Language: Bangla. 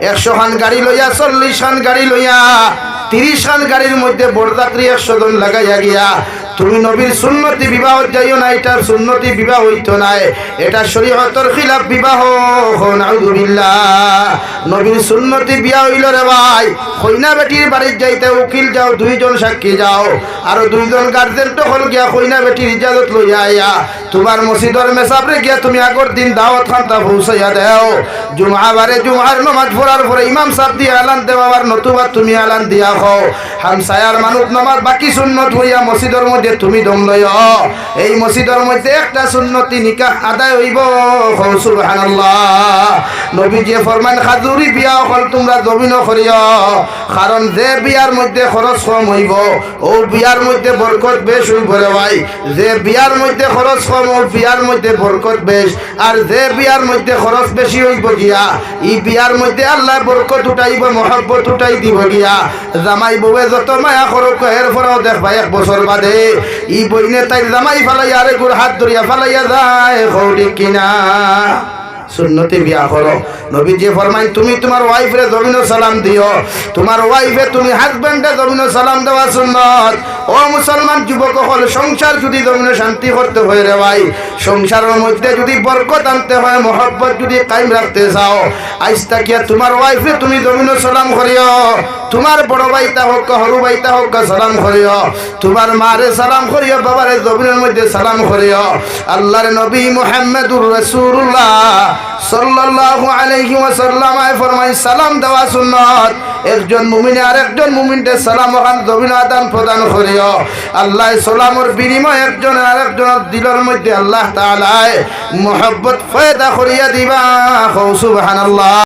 একশো খান গাড়ি লইয়া, চল্লিশ খান গাড়ি লইয়া, তিরিশ খান গাড়ির মধ্যে বরযাত্রী একশো জন লাগাইয়া গিয়া তুমি নবীর সুন্নতি বিবাহ যাইও না, এটার সুন্নতি বিবাহ হইতো নাই এটা শরীয়তর খিলাফ বিবাহ নবীর সুন্নতি বিয়া হইল রে ভাই কইনা বেটির বাড়ির যাইতে উকিল যাও, দুইজন সাক্ষী যাও। আর দুইজন গার্জেন টহল গিয়া কইনা বেটির ইজাজত লইয়া আইয়া তোমার মসজিদর মেসাবরে গিয়া তুমি আগর দিন দাওয়াত খান্তা পৌঁছাইয়া দেও। জুমা বারে জুমার নমাজ পড়ার পরে ইমাম সাহেব দিয়ে আলান দেওয়ার নতুবা তুমি আলান দিয়া হও হামসায়ার মানুষ নমাজ বাকি সুন্নত হইয়া মসজিদের মধ্যে তুমি দম লয় এই মসজিদের মধ্যে একটা সুন্নতি নিকাহ আদায় হইব। সুবহানাল্লাহ। নবী যে ফরমান, খাজুরি বিয়া হল, তোমরা জমিন করিও কারণ যে বিয়ার মধ্যে খরচ কম হইব, ও বিয়ার মধ্যে বরকত বেশ হইব রে ভাই। যে বিয়ার মধ্যে খরচ কম, ও বিয়ার মধ্যে বরকত বেশ। আর যে বিয়ার মধ্যে খরচ বেশি হইব গিয়া, ই বিয়ার মধ্যে আল্লাহ বরকত উঠাইব, মহব্বত উঠাই দিব গিয়া। জামাই বউয়ে যত মায়া করুক, এর দেখ দেখবা এক বছর বাদে। ই বইনে তাই জামাই ফালাইয়া আরে গুড় হাত ধরিয়া ফালাইয়া যায় হৌরি কিনা। সুন্নতি বিয়া করো। নবী যে ফরমাই তুমি তোমার ওয়াইফরে জমিন সালাম দিও। তোমার ওয়াইফে তুমি হাজবেন্ডে জমিন সালাম দেওয়া সুন্নত। ও মুসলমান যুবক হল, সংসার যদি জমিনে শান্তি করতে হয় রে ভাই, সংসারের মধ্যে যদি বরকত আনতে হয়, মহব্বত যদি কায়েম রাখতে চাও, আজ তাকিয়া তোমার ওয়াইফে তুমি জমিন সালাম করিও, তোমার বড় ভাইতা হোক সরু ভাইতা হোক, সালাম করিও, তোমার মারে সালাম করিও, বাবারে জমিনের মধ্যে সালাম করিও, আল্লাহর নবী মুহাম্মদুর রাসূলুল্লাহ সাল্লাল্লাহু আলাইহি ওয়াসাল্লাম ফরমাই সালাম দেওয়া সুন্নত। একজন মুমিনে আর একজন মুমিনকে সালাম ওখান জমিন আদান প্রদান করিও। আল্লাহ সালামর বিনিময় একজন আর একজনের দিলের মধ্যে আল্লাহ তালায় মোহব্বত ফয়দা করিয়া দিবা। সুবহানাল্লাহ।